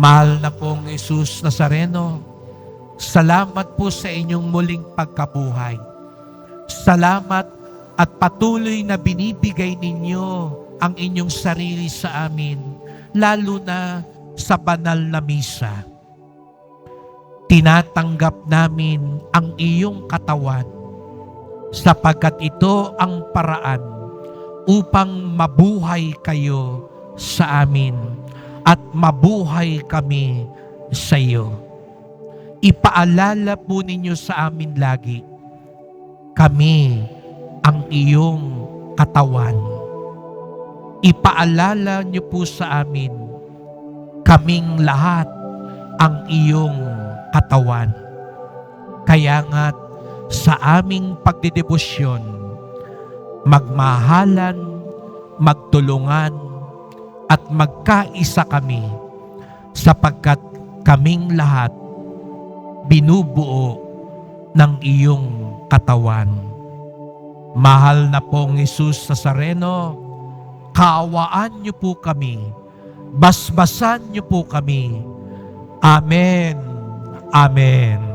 Mahal na pong Jesus Nazareno, salamat po sa inyong muling pagkabuhay. Salamat at patuloy na binibigay ninyo ang inyong sarili sa amin, lalo na sa banal na misa. Tinatanggap namin ang iyong katawan sapagkat ito ang paraan upang mabuhay kayo sa amin at mabuhay kami sa iyo. Ipaalala po ninyo sa amin lagi, kami ang iyong katawan. Ipaalala niyo po sa amin, kaming lahat ang iyong katawan. Kaya nga sa aming pagdedebosyon, magmahalan, magtulungan, at magkaisa kami sapagkat kaming lahat binubuo ng iyong katawan. Mahal na pong Jesus Nazareno, kaawaan niyo po kami, basbasan niyo po kami. Amen. Amen.